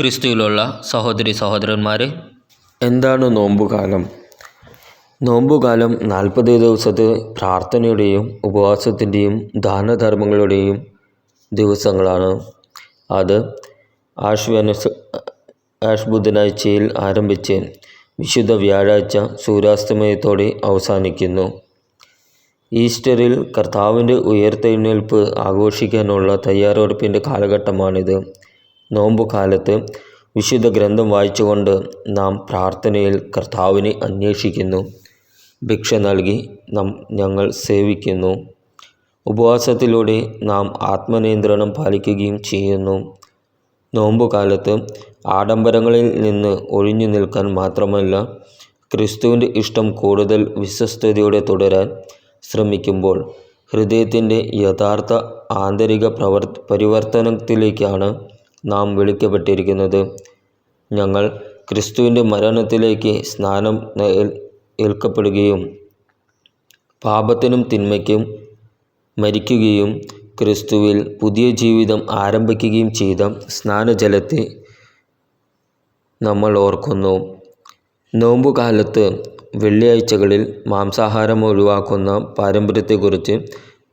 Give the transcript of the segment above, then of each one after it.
ക്രിസ്തുവിലുള്ള സഹോദരി സഹോദരന്മാരെ. എന്താണ് നോമ്പുകാലം? നോമ്പുകാലം നാൽപ്പത് ദിവസത്തെ പ്രാർത്ഥനയുടെയും ഉപവാസത്തിന്റെയും ദാനധർമ്മങ്ങളുടെയും ദിവസങ്ങളാണ്. അത് ആഷ് വെനസ് ആഷ് ബുധനാഴ്ചയിൽ ആരംഭിച്ച് വിശുദ്ധ വ്യാഴാഴ്ച സൂര്യാസ്തമയത്തോടെ അവസാനിക്കുന്നു. ഈസ്റ്ററിൽ കർത്താവിന്റെ ഉയർത്തെഴുന്നേൽപ്പ് ആഘോഷിക്കാനുള്ള തയ്യാറെടുപ്പിന്റെ കാലഘട്ടമാണിത്. നോമ്പുകാലത്ത് വിശുദ്ധ ഗ്രന്ഥം വായിച്ചുകൊണ്ട് നാം പ്രാർത്ഥനയിൽ കർത്താവിനെ അന്വേഷിക്കുന്നു. ഭിക്ഷ നൽകി നാം ഞങ്ങൾ സേവിക്കുന്നു. ഉപവാസത്തിലൂടെ നാം ആത്മനിയന്ത്രണം പാലിക്കുകയും ചെയ്യുന്നു. നോമ്പുകാലത്ത് ആഡംബരങ്ങളിൽ നിന്ന് ഒഴിഞ്ഞു നിൽക്കാൻ മാത്രമല്ല ക്രിസ്തുവിന്റെ ഇഷ്ടം കൂടുതൽ വിശ്വസ്തയോടെ തുടരാൻ ശ്രമിക്കുമ്പോൾ ഹൃദയത്തിന്റെ യഥാർത്ഥ ആന്തരിക പ്രവർ പരിവർത്തനത്തിലേക്കാണ് നാം വിളിക്കപ്പെട്ടിരിക്കുന്നത്. ഞങ്ങൾ ക്രിസ്തുവിന്റെ മരണത്തിലേക്ക് സ്നാനം ഏൽക്കപ്പെടുകയും പാപത്തിനും തിന്മയ്ക്കും മരിക്കുകയും ക്രിസ്തുവിൽ പുതിയ ജീവിതം ആരംഭിക്കുകയും ചെയ്ത സ്നാനജലത്തെ നമ്മൾ ഓർക്കുന്നു. നോമ്പുകാലത്ത് വെള്ളിയാഴ്ചകളിൽ മാംസാഹാരം ഒഴിവാക്കുന്ന പാരമ്പര്യത്തെക്കുറിച്ച്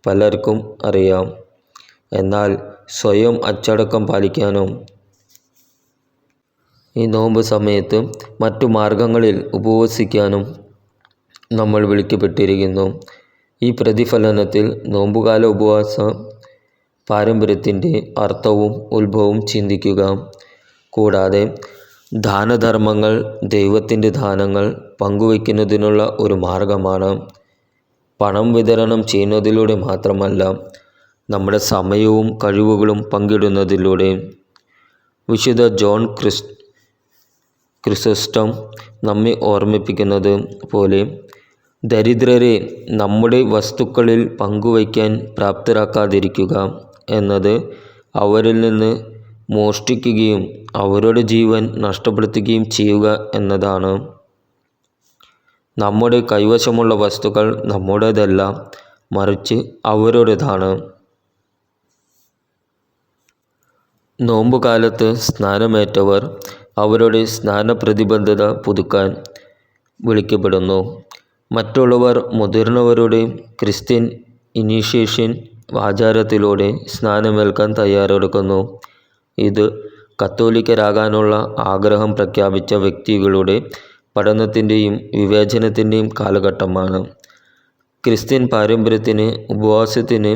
പലർക്കും അറിയാം. എന്നാൽ സ്വയം അച്ചടക്കം പാലിക്കാനും. ഈ നോമ്പ് സമയത്ത് മറ്റു മാർഗങ്ങളിൽ ഉപവസിക്കാനും നമ്മൾ വിളിക്കപ്പെട്ടിരിക്കുന്നു. ഈ പ്രതിഫലനത്തിൽ നോമ്പുകാല ഉപവാസ പാരമ്പര്യത്തിന്റെ അർത്ഥവും ഉത്ഭവവും ചിന്തിക്കുക. കൂടാതെ ദാനധർമ്മങ്ങൾ ദൈവത്തിന്റെ ദാനങ്ങൾ പങ്കുവയ്ക്കുന്നതിനുള്ള ഒരു മാർഗമാണ്. പണം വിതരണം ചെയ്യുന്നതിലൂടെ മാത്രമല്ല നമ്മുടെ സമയവും കഴിവുകളും പങ്കിടുന്നതിലൂടെ വിശുദ്ധ ജോൺ ക്രിസ് ക്രിസസ്റ്റം നമ്മെ ഓർമ്മിപ്പിക്കുന്നത് പോലെ ദരിദ്രരെ നമ്മുടെ വസ്തുക്കളിൽ പങ്കുവയ്ക്കാൻ പ്രാപ്തരാക്കാതിരിക്കുക എന്നത് അവരിൽ നിന്ന് മോഷ്ടിക്കുകയും അവരുടെ ജീവൻ നഷ്ടപ്പെടുത്തുകയും ചെയ്യുക എന്നതാണ്. നമ്മുടെ കൈവശമുള്ള വസ്തുക്കൾ നമ്മുടേതല്ല മറിച്ച് അവരുടേതാണ്. നോമ്പുകാലത്ത് സ്നാനമേറ്റവർ അവരുടെ സ്നാനപ്രതിബദ്ധത പുതുക്കാൻ വിളിക്കപ്പെടുന്നു. മറ്റുള്ളവർ മുതിർന്നവരുടെ ക്രിസ്ത്യൻ ഇനീഷ്യേഷൻ ആചാരത്തിലൂടെ സ്നാനമേൽക്കാൻ തയ്യാറെടുക്കുന്നു. ഇത് കത്തോലിക്കരാകാനുള്ള ആഗ്രഹം പ്രഖ്യാപിച്ച വ്യക്തികളുടെ പഠനത്തിന്റെയും വിവേചനത്തിന്റെയും കാലഘട്ടമാണ്. ക്രിസ്ത്യൻ പാരമ്പര്യത്തിന് ഉപവാസത്തിന്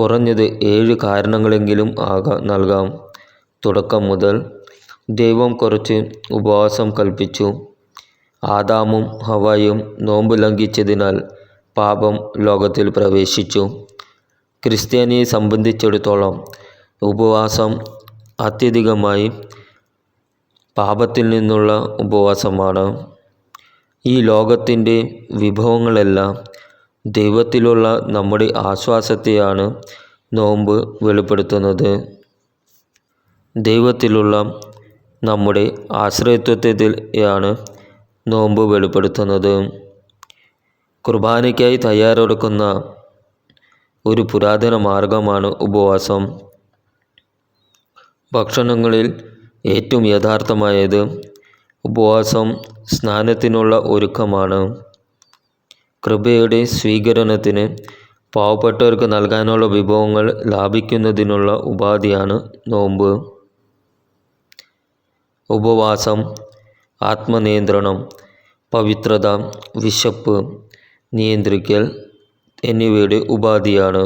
കുറഞ്ഞത് ഏഴ് കാരണങ്ങളെങ്കിലും ആകാ നൽകാം. തുടക്കം മുതൽ ദൈവം കുറച്ച് ഉപവാസം കൽപ്പിച്ചു. ആദാമും ഹവായും നോമ്പ് ലംഘിച്ചതിനാൽ പാപം ലോകത്തിൽ പ്രവേശിച്ചു. ക്രിസ്ത്യാനിയെ സംബന്ധിച്ചിടത്തോളം ഉപവാസം അത്യധികമായി പാപത്തിൽ നിന്നുള്ള ഉപവാസമാണ്. ഈ ലോകത്തിന്റെ വിഭവങ്ങളെല്ലാം ദൈവത്തിലുള്ള നമ്മുടെ ആശ്വാസത്തെയാണ് നോമ്പ് വെളിപ്പെടുത്തുന്നത്. ദൈവത്തിലുള്ള നമ്മുടെ ആശ്രയത്വത്തെയാണ് നോമ്പ് വെളിപ്പെടുത്തുന്നത്. കുർബാനയ്ക്കായി തയ്യാറെടുക്കുന്ന ഒരു പുരാതന മാർഗമാണ് ഉപവാസം. ഭക്ഷണങ്ങളിൽ ഏറ്റവും യഥാർത്ഥമായത് ഉപവാസം സ്നാനത്തിനുള്ള ഒരുക്കമാണ്. കൃപയുടെ സ്വീകരണത്തിന് പാവപ്പെട്ടവർക്ക് നൽകാനുള്ള വിഭവങ്ങൾ ലാഭിക്കുന്നതിനുള്ള ഉപാധിയാണ് നോമ്പ്. ഉപവാസം ആത്മനിയന്ത്രണം പവിത്രത വിശപ്പ് നിയന്ത്രിക്കൽ എന്നിവയുടെ ഉപാധിയാണ്.